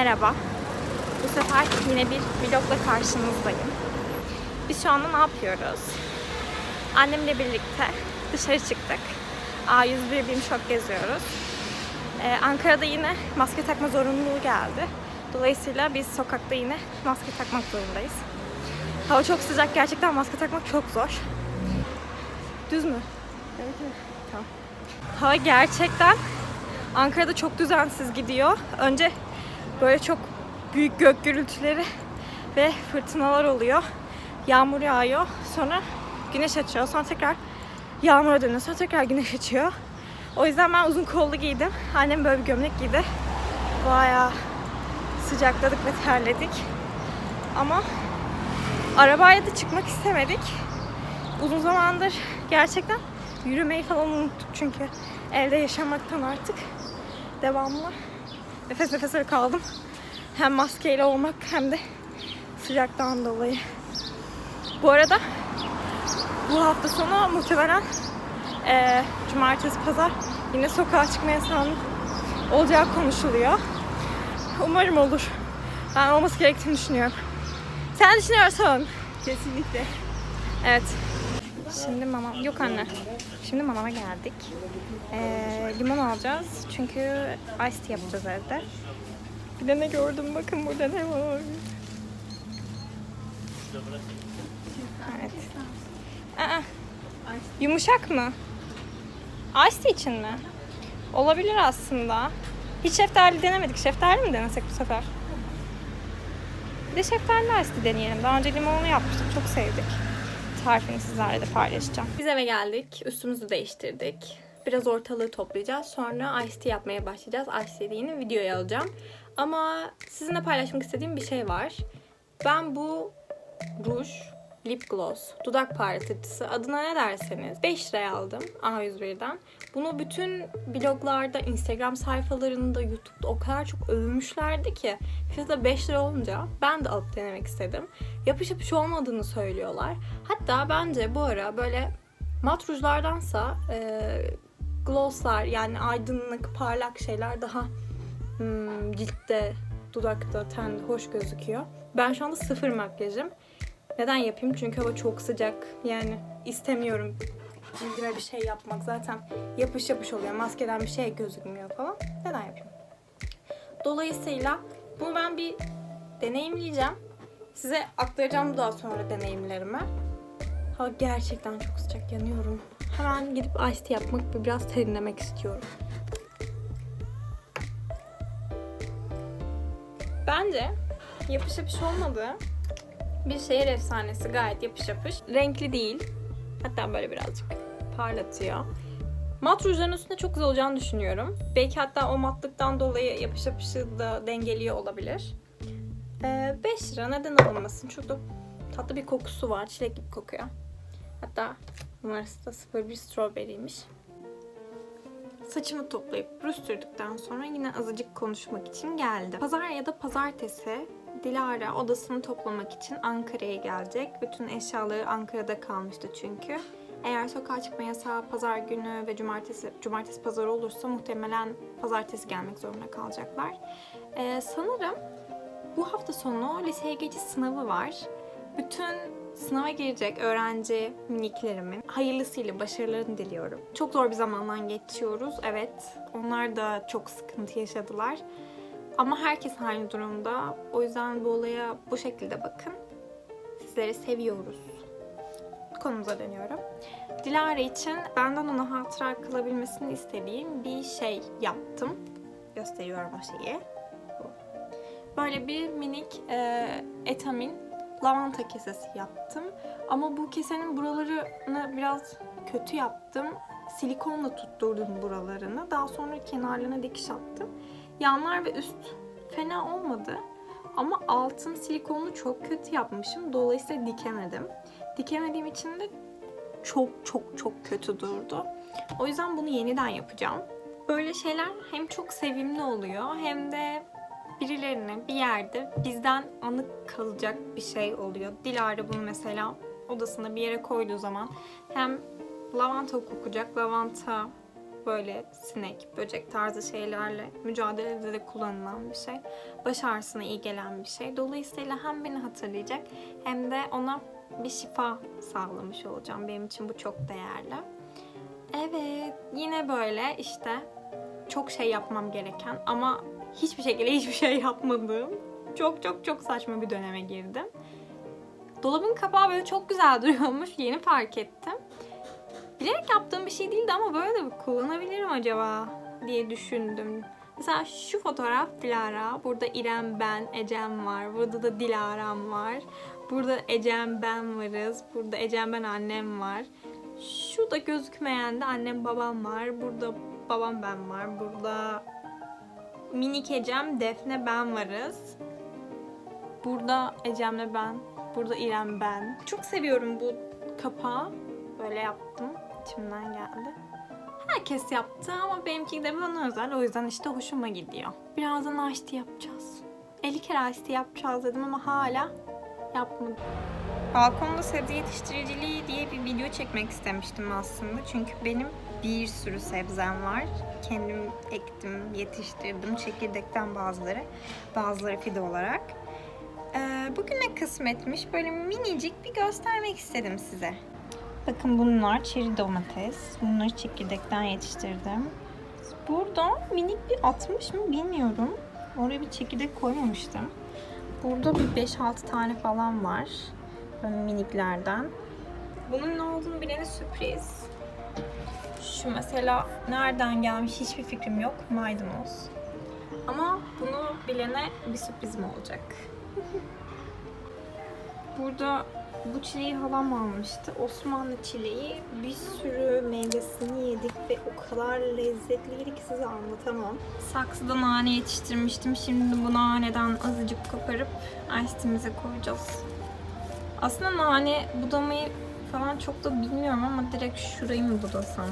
Merhaba. Bu sefer yine bir vlogla karşınızdayım. Biz şu anda ne yapıyoruz? Annemle birlikte dışarı çıktık. A101 Bim Shop geziyoruz. Ee, Ankara'da yine maske takma zorunluluğu geldi. Dolayısıyla biz sokakta yine maske takmak zorundayız. Hava çok sıcak. Gerçekten maske takmak çok zor. Düz mü? Evet, evet. Tamam. Hava gerçekten Ankara'da çok düzensiz gidiyor. Önce böyle çok büyük gök gürültüleri ve fırtınalar oluyor. Yağmur yağıyor. Sonra güneş açıyor. Sonra tekrar yağmura dönüyor. Sonra tekrar güneş açıyor. O yüzden ben uzun kollu giydim. Annem böyle bir gömlek giydi. Bayağı sıcakladık ve terledik. Ama arabayla da çıkmak istemedik. Uzun zamandır gerçekten yürümeyi falan unuttuk çünkü evde yaşamaktan artık devamlı nefes nefese kaldım. Hem maskeyle olmak hem de sıcaktan dolayı. Bu arada bu hafta sonu muhtemelen eee, cumartesi pazar yine sokağa çıkma yasağının olacağı konuşuluyor. Umarım olur. Ben olması gerektiğini düşünüyorum. Sen düşünüyorsun. Kesinlikle. Evet. Şimdi mama... Yok anne. Şimdi mamama geldik. Ee, limon alacağız. Çünkü ice tea yapacağız evde. Bir de ne gördüm bakın burada ne var. Evet. Aa, yumuşak mı? Ice tea için mi? Olabilir aslında. Hiç şeftali denemedik. Şeftali mi denesek bu sefer? Bir de şeftali ice tea deneyelim. Daha önce limonlu yapmıştık. Çok sevdik. Tarifini sizlerle de paylaşacağım. Biz eve geldik. Üstümüzü değiştirdik. Biraz ortalığı toplayacağız. Sonra ice tea yapmaya başlayacağız. Ice tea'yi videoya alacağım. Ama sizinle paylaşmak istediğim bir şey var. Ben bu ruj, lip gloss, dudak parlatıcısı adına ne derseniz 5 liraya aldım A101'den. Bunu bütün bloglarda, Instagram sayfalarında, YouTube'da o kadar çok övmüşlerdi ki fiyatı 5 lira olunca ben de alıp denemek istedim. Yapış yapış olmadığını söylüyorlar. Hatta bence bu ara böyle mat rujlardansa e, glosslar yani aydınlık, parlak şeyler daha hmm, ciltte, dudakta, tende hoş gözüküyor. Ben şu anda sıfır makyajım. Neden yapayım? Çünkü hava çok sıcak. Yani istemiyorum cildime bir şey yapmak. Zaten yapış yapış oluyor. Maskeden bir şey gözükmüyor falan. Neden yapayım? Dolayısıyla bunu ben bir deneyimleyeceğim. Size aktaracağım daha sonra deneyimlerimi. Hava gerçekten çok sıcak. Yanıyorum. Hemen gidip ice tea yapmak ve biraz serinlemek istiyorum. Bence yapış yapış olmadı. Bir şehir efsanesi gayet yapış yapış. Renkli değil. Hatta böyle birazcık parlatıyor. Mat rujların üstünde çok güzel olacağını düşünüyorum. Belki hatta o matlıktan dolayı yapış yapışı da dengeliyor olabilir. Ee, 5 lira neden alınmasın? Şurada tatlı bir kokusu var. Çilek gibi kokuyor. Hatta numarası da 01 strawberry'ymiş. Saçımı toplayıp rüstürdükten sonra yine azıcık konuşmak için geldim. Pazar ya da pazartesi Dilara odasını toplamak için Ankara'ya gelecek. Bütün eşyaları Ankara'da kalmıştı çünkü. Eğer sokağa çıkma yasağı pazar günü ve cumartesi cumartesi pazar olursa muhtemelen pazartesi gelmek zorunda kalacaklar. Ee, sanırım bu hafta sonu liseye geçiş sınavı var. Bütün sınava girecek öğrenci miniklerimin hayırlısıyla başarılarını diliyorum. Çok zor bir zamandan geçiyoruz. Evet, onlar da çok sıkıntı yaşadılar. Ama herkes aynı durumda. O yüzden bu olaya bu şekilde bakın. Sizleri seviyoruz. Konumuza dönüyorum. Dilara için benden ona hatıra kalabilmesini istediğim bir şey yaptım. Gösteriyorum o şeyi. Böyle bir minik e, etamin lavanta kesesi yaptım. Ama bu kesenin buralarını biraz kötü yaptım. Silikonla tutturdum buralarını. Daha sonra kenarlarına dikiş attım. Yanlar ve üst fena olmadı. Ama altın silikonunu çok kötü yapmışım. Dolayısıyla dikemedim. Dikemediğim için de çok çok çok kötü durdu. O yüzden bunu yeniden yapacağım. Böyle şeyler hem çok sevimli oluyor hem de birilerine bir yerde bizden anık kalacak bir şey oluyor. Dilara bunu mesela odasında bir yere koyduğu zaman hem lavanta kokacak, lavanta böyle sinek, böcek tarzı şeylerle mücadelede de kullanılan bir şey. Baş ağrısına iyi gelen bir şey. Dolayısıyla hem beni hatırlayacak hem de ona bir şifa sağlamış olacağım. Benim için bu çok değerli. Evet, yine böyle işte çok şey yapmam gereken ama hiçbir şekilde hiçbir şey yapmadığım çok çok çok saçma bir döneme girdim. Dolabın kapağı böyle çok güzel duruyormuş. Yeni fark ettim. Bilerek yaptığım bir şey değildi ama böyle de kullanabilirim acaba diye düşündüm. Mesela şu fotoğraf Dilara. Burada İrem ben, Ecem var. Burada da Dilara'm var. Burada Ecem ben varız. Burada Ecem ben annem var. Şu da gözükmeyen de annem babam var. Burada babam ben var. Burada minik Ecem, Defne ben varız. Burada Ecem'le ben. Burada İrem ben. Çok seviyorum bu kapağı. Böyle yaptım. İçimden geldi. Herkes yaptı ama benimki de bana özel. O yüzden işte hoşuma gidiyor. Birazdan tea yapacağız. 50 kere tea yapacağız dedim ama hala yapmadım. Balkonda sebze yetiştiriciliği diye bir video çekmek istemiştim aslında. Çünkü benim bir sürü sebzem var. Kendim ektim, yetiştirdim. Çekirdekten bazıları, bazıları fide olarak. Ee, bugüne kısmetmiş böyle minicik bir göstermek istedim size. Bakın bunlar çeri domates. Bunları çekirdekten yetiştirdim. Burada minik bir atmış mı bilmiyorum. Oraya bir çekirdek koymamıştım. Burada bir 5-6 tane falan var. Böyle miniklerden. Bunun ne olduğunu bilene sürpriz. Şu mesela nereden gelmiş hiçbir fikrim yok. Maydanoz. Ama bunu bilene bir sürprizim olacak. Burada bu çileği halam almıştı. Osmanlı çileği. Bir sürü meyvesini yedik ve o kadar lezzetliydi ki size anlatamam. Saksıda nane yetiştirmiştim. Şimdi bu naneden azıcık koparıp ice koyacağız. Aslında nane budamayı falan çok da bilmiyorum ama direkt şurayı mı budasam?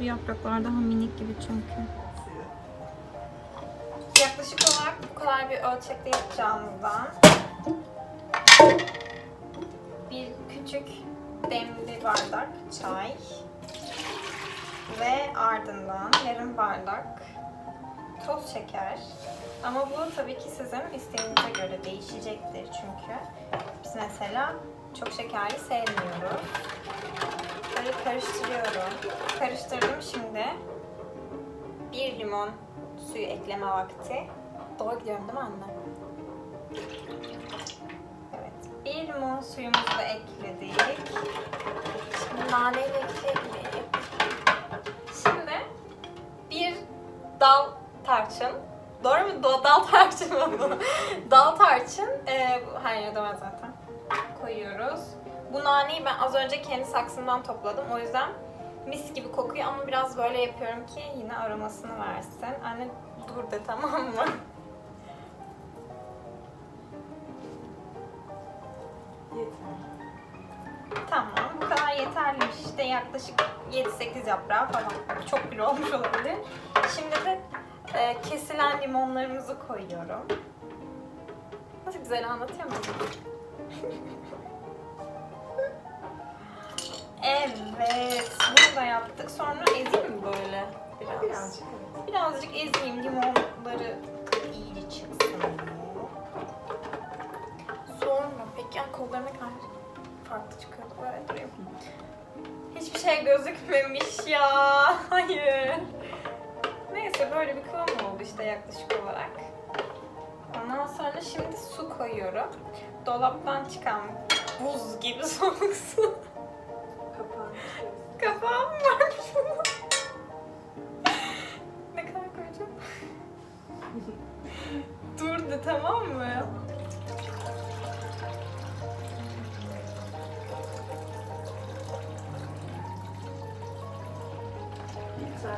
Bu yapraklar daha minik gibi çünkü. Yaklaşık olarak bu kadar bir ölçekte yapacağımızdan demli bardak çay ve ardından yarım bardak toz şeker. Ama bu tabii ki sizin isteğinize göre değişecektir çünkü biz mesela çok şekerli sevmiyoruz. Böyle karıştırıyorum. Karıştırdım şimdi. Bir limon suyu ekleme vakti. Doğru gidiyorum değil mi anne? Limon suyumuzu da ekledik. Şimdi naneyi ekleyelim. Şimdi bir dal tarçın. Doğru mu? Dal tarçın bu? dal tarçın. Her yerde var zaten. Koyuyoruz. Bu naneyi ben az önce kendi saksımdan topladım. O yüzden mis gibi kokuyor ama biraz böyle yapıyorum ki yine aromasını versin. Anne dur de tamam mı? Tamam, bu kadar yeterliymiş. İşte yaklaşık 7-8 yaprağı falan. Çok bir olmuş olabilir. Şimdi de e, kesilen limonlarımızı koyuyorum. Nasıl güzel anlatıyor muyum? evet, bunu da yaptık. Sonra ezeyim mi böyle biraz? Birazcık. Birazcık ezeyim limonları iyice çıksın. Sonra peki ya kollarına kadar farklı çıkıyordu böyle durayım. Hiçbir şey gözükmemiş ya. Hayır. Neyse böyle bir kıvam oldu işte yaklaşık olarak. Ondan sonra şimdi su koyuyorum. Dolaptan çıkan buz gibi soğuk su. Kapağım var bunun. ne kadar koyacağım? Dur de tamam mı?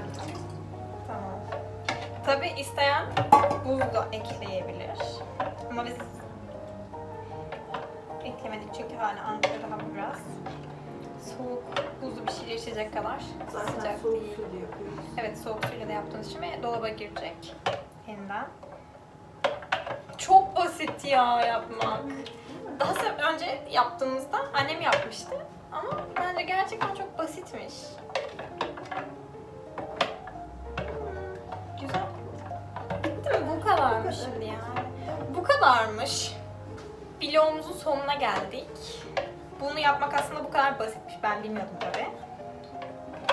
Güzel. Tamam. Tabi isteyen buz da ekleyebilir. Ama biz eklemedik çünkü hala Ankara hava biraz soğuk, buzlu bir şeyler içecek kadar Zaten sıcak soğuk değil. suyla yapıyoruz. Evet soğuk suyla da yaptığımız için ve dolaba girecek yeniden. Çok basit ya yapmak. Daha önce yaptığımızda annem yapmıştı ama bence gerçekten çok basitmiş. Yani. Bu kadarmış. Vlogumuzun sonuna geldik. Bunu yapmak aslında bu kadar basitmiş. Ben bilmiyordum tabii.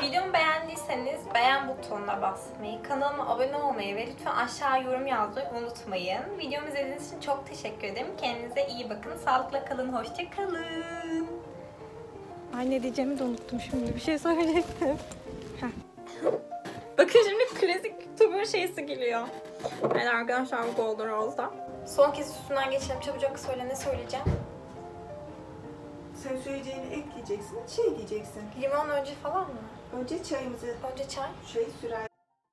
Videomu beğendiyseniz beğen butonuna basmayı, kanalıma abone olmayı ve lütfen aşağı yorum yazmayı unutmayın. Videomu izlediğiniz için çok teşekkür ederim. Kendinize iyi bakın. Sağlıkla kalın. Hoşça kalın. Ay ne diyeceğimi de unuttum şimdi. Bir şey söyleyecektim. Heh. Bakın şimdi klasik YouTuber şeysi geliyor. Evet arkadaşlar bu Golden Rose'da. Son kez üstünden geçelim. Çabucak söyle ne söyleyeceğim. Sen söyleyeceğini ekleyeceksin, şey diyeceksin. Limon önce falan mı? Önce çayımızı, Önce çay. şey sürer